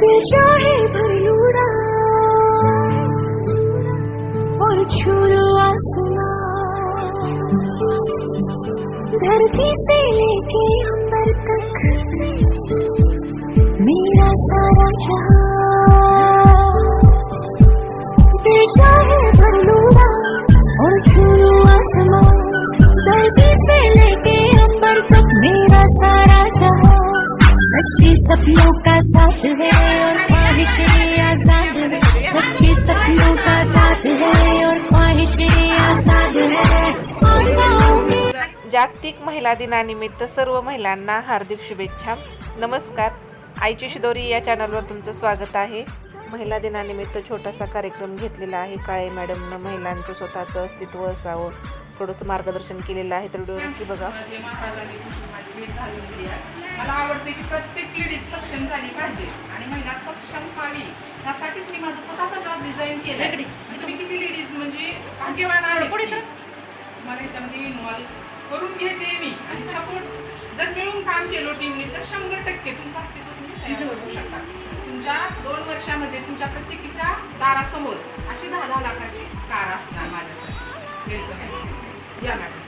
दिल चाहे भर लूड़ा और छू लो धरती से लेके अंबर तक। मेरा सारा जहाँ। दिल और धरती से लेके अंबर तक मेरा सारा जहाँ। सपनों का साथ है। जागतिक महिला दिनानिमित्त सर्व महिलांना हार्दिक शुभेच्छा. नमस्कार. आईची शिदोरी या चॅनलवर तुमचं स्वागत आहे. महिला दिनानिमित्त छोटासा कार्यक्रम घेतलेला आहे. काळे मॅडमनं महिलांचं स्वतःचं अस्तित्व असावं. थोडंसं मार्गदर्शन केलेलं आहे. तर व्हिडिओ नक्की बघा. मला आवडते की प्रत्येक लेडीज सक्षम झाली पाहिजे आणि महिला सक्षम व्हावी. त्यासाठीच मी माझा स्वतःचा जॉब डिझाईन केला तुम्ही किती लेडीज म्हणजे भाग्यवान आहे मला ह्याच्यामध्ये इन्व्हॉल्व करून घेते मी. आणि सपोर्ट जर मिळून काम केलं टीमने तर शंभर टक्के तुमचं अस्तित्व तुम्ही तयार करू शकता. तुमच्या दोन वर्षामध्ये तुमच्या प्रत्येकीच्या दारासमोर अशी दहा दहा लाखाची कार असणार माझ्यासाठी. वेलकम या मॅडम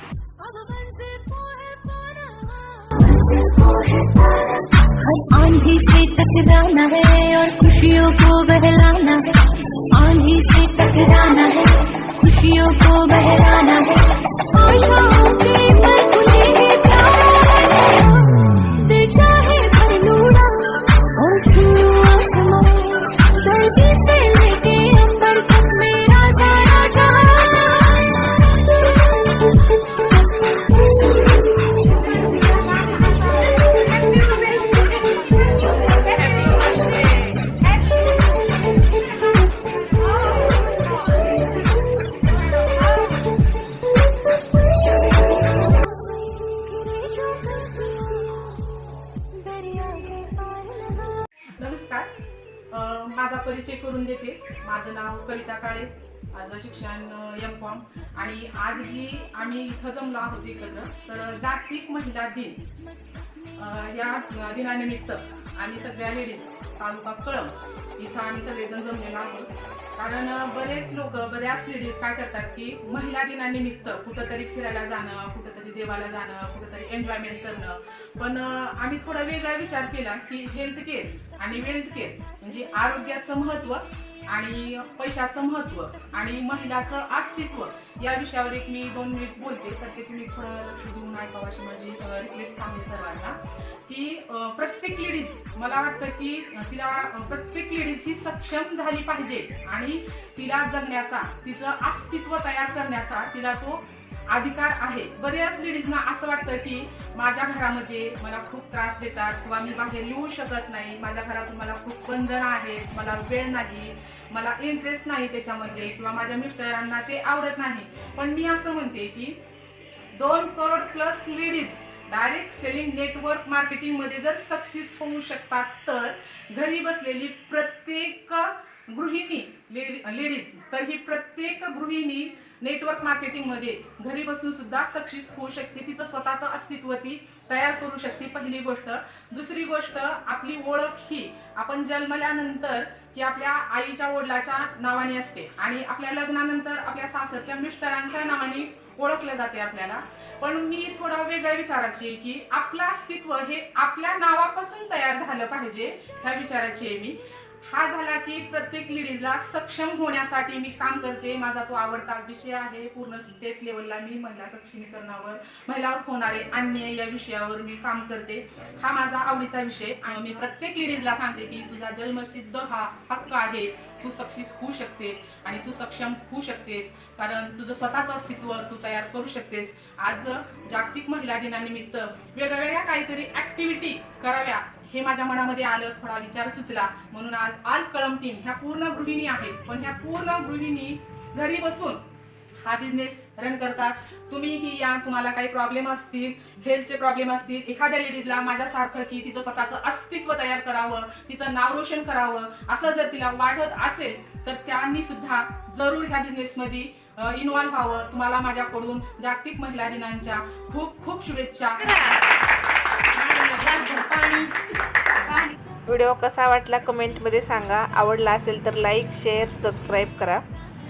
आंधी से टकराना है और खुशियों को बहलाना है आंधी से टकराना है खुशियों को बहलाना है। आशाओं नमस्कार. माझा परिचय करून देते. माझं नाव कविता काळे. माझं शिक्षण एम कॉम आणि आज जी आम्ही इथं जमलो आहोत एकत्र तर जागतिक महिला दिन या दिनानिमित्त आम्ही सगळ्या लेडीज तालुका कळम इथं आम्ही सगळेजण जमलेलो आहोत. कारण बरेच लोक बऱ्याच लेडीज काय करतात की महिला दिनानिमित्त कुठंतरी फिरायला जाणं कुठंतरी देवाला जाणं कुठंतरी एन्जॉयमेंट करणं. पण आम्ही थोडा वेगळा विचार केला की हेल्थ केअर आणि वेल्थ केअर म्हणजे आरोग्याचं महत्त्व आणि पैशाचं महत्त्व आणि महिलाचं अस्तित्व या विषयावर एक मी दोन मिनिट बोलते. तर ते तुम्ही थोडं लक्ष देऊन ऐकावं अशी माझी रिक्वेस्ट आहे सर्वांना. की प्रत्येक लेडीज मला वाटतं की तिला प्रत्येक लेडीज ही सक्षम झाली पाहिजे. आणि तिला जगण्याचा तिचं अस्तित्व तयार करण्याचा तिला तो अधिकार आहे. बऱ्याच लेडीजना असं वाटतं की माझ्या घरामध्ये मला खूप त्रास देतात किंवा मी बाहेर येऊ शकत नाही. माझ्या घरातून मला खूप बंधनं आहेत मला वेळ नाही मला इंटरेस्ट नाही त्याच्यामध्ये किंवा माझ्या मिस्टरांना ते आवडत नाही. पण मी असं म्हणते की दोन crore plus ladies direct selling network मार्केटिंगमध्ये जर सक्सेस होऊ शकतात तर घरी बसलेली प्रत्येक गृहिणी लेडी लेडीज तर ही प्रत्येक गृहिणी नेटवर्क मार्केटिंगमध्ये घरी बसून सुद्धा सक्सेस होऊ शकते. तिचं स्वतःचं अस्तित्व ती तयार करू शकते पहिली गोष्ट. दुसरी गोष्ट आपली ओळख ही आपण जन्मल्यानंतर की आपल्या आईच्या वडिलाच्या नावाने असते आणि आपल्या लग्नानंतर आपल्या सासरच्या मिस्टरांच्या नावाने ओळखलं जाते आपल्याला. पण मी थोडा वेगळ्या विचाराची आहे की आपलं अस्तित्व हे आपल्या नावापासून तयार झालं पाहिजे ह्या विचाराची आहे मी. हा झाला की प्रत्येक लेडीजला सक्षम होण्यासाठी मी काम करते. माझा तो आवडता विषय आहे पूर्ण स्टेट लेवलला मी महिला सक्षमीकरणावर महिला होणारे अन्याय या विषयावर मी काम करते. हा माझा आवडीचा विषय आणि मी प्रत्येक लेडीजला सांगते की तुझा जन्मसिद्ध हा हक्क आहे. तू सक्सेस होऊ शकते आणि तू सक्षम होऊ शकतेस. कारण तुझं स्वतःचं अस्तित्व तू तयार करू शकतेस. आज जागतिक महिला दिनानिमित्त वेगवेगळ्या काहीतरी ऍक्टिव्हिटी कराव्या. हे माझ्या मनामध्ये आलं थोडा विचार सुचला. म्हणून आज आल कळम टीम ह्या पूर्ण गृहिणी आहेत. पण ह्या पूर्ण गृहिणी घरी बसून हा बिझनेस रन करतात. तुम्हीही या तुम्हाला काही प्रॉब्लेम असतील हेल्थचे प्रॉब्लेम असतील एखाद्या लेडीजला माझ्यासारखं की तिचं स्वतःचं अस्तित्व तयार करावं तिचं नाव रोशन करावं असं जर तिला वाटत असेल तर त्यांनी सुद्धा जरूर ह्या बिझनेसमध्ये इन्व्हॉल्व्ह व्हावं. तुम्हाला माझ्याकडून जागतिक महिला दिनांच्या खूप खूप शुभेच्छा. व्हिडिओ कसा वाटला कमेंटमध्ये सांगा. आवडला असेल तर लाईक शेअर सबस्क्राईब करा.